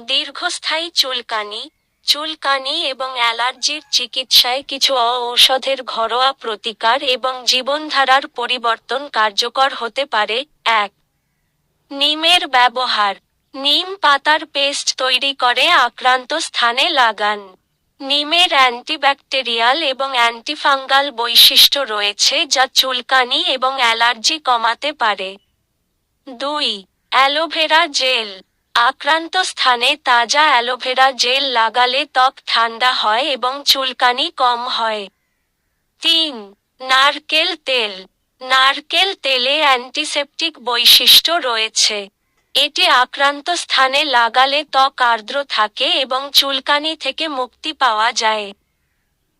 দীর্ঘস্থায়ী চুলকানি চুলকানি এবং অ্যালার্জির চিকিৎসায় কিছু ঔষধের ঘরোয়া প্রতিকার এবং জীবনধারার পরিবর্তন কার্যকর হতে পারে। এক, নিমের ব্যবহার। নিম পাতার পেস্ট তৈরি করে আক্রান্ত স্থানে লাগান। নিমের অ্যান্টিব্যাকটেরিয়াল এবং অ্যান্টিফাঙ্গাল বৈশিষ্ট্য রয়েছে যা চুলকানি এবং অ্যালার্জি কমাতে পারে। দুই, অ্যালোভেরা জেল। আক্রান্ত স্থানে তাজা অ্যালোভেরা জেল লাগালে ত্বক ঠান্ডা হয় এবং চুলকানি কম হয়। তিন, নারকেল তেল। নারকেল তেলে অ্যান্টিসেপটিক বৈশিষ্ট্য রয়েছে। এটি আক্রান্ত স্থানে লাগালে ত্বক আর্দ্র থাকে এবং চুলকানি থেকে মুক্তি পাওয়া যায়।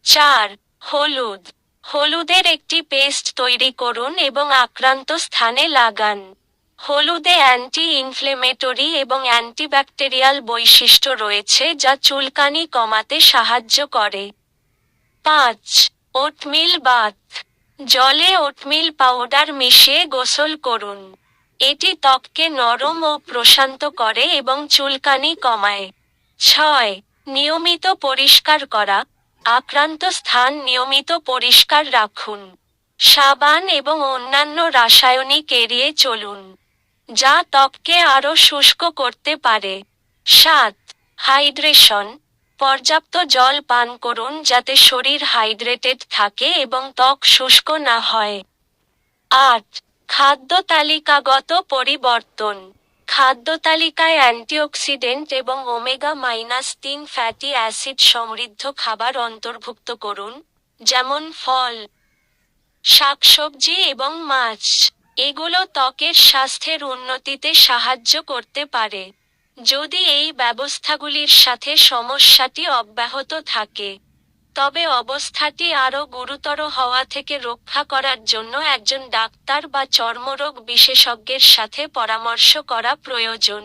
চার, হলুদ। হলুদের একটি পেস্ট তৈরি করুন এবং আক্রান্ত স্থানে লাগান। হলুদে অ্যান্টি ইনফ্লেমেটরি এবং অ্যান্টিব্যাকটেরিয়াল বৈশিষ্ট্য রয়েছে যা চুলকানি কমাতে সাহায্য করে। পাঁচ ওটমিল বাথ জলে ওটমিল পাউডার মিশিয়ে গোসল করুন। এটি ত্বককে নরম ও প্রশান্ত করে এবং চুলকানি কমায়। ছয়, নিয়মিত পরিষ্কার করা। আক্রান্ত স্থান নিয়মিত পরিষ্কার রাখুন। সাবান এবং অন্যান্য রাসায়নিক এড়িয়ে চলুন। যা ত্বককে আরও শুষ্ক করতে পারে। সাত, হাইড্রেশন। পর্যাপ্ত জল পান করুন যাতে শরীর হাইড্রেটেড থাকে এবং ত্বক শুষ্ক না হয়। আট, খাদ্য তালিকাগত পরিবর্তন। খাদ্য তালিকায় অ্যান্টিঅক্সিডেন্ট এবং ওমেগা মাইনাস তিন ফ্যাটি অ্যাসিড সমৃদ্ধ খাবার অন্তর্ভুক্ত করুন, যেমন ফল, শাকসবজি এবং মাছ। এগুলো ত্বকের স্বাস্থ্যের উন্নতিতে সাহায্য করতে পারে। যদি এই ব্যবস্থাগুলির সাথে সমস্যাটি অব্যাহত থাকে, তবে অবস্থাটি আরও গুরুতর হওয়া থেকে রক্ষা করার জন্য একজন ডাক্তার বা চর্মরোগ বিশেষজ্ঞের সাথে পরামর্শ করা প্রয়োজন।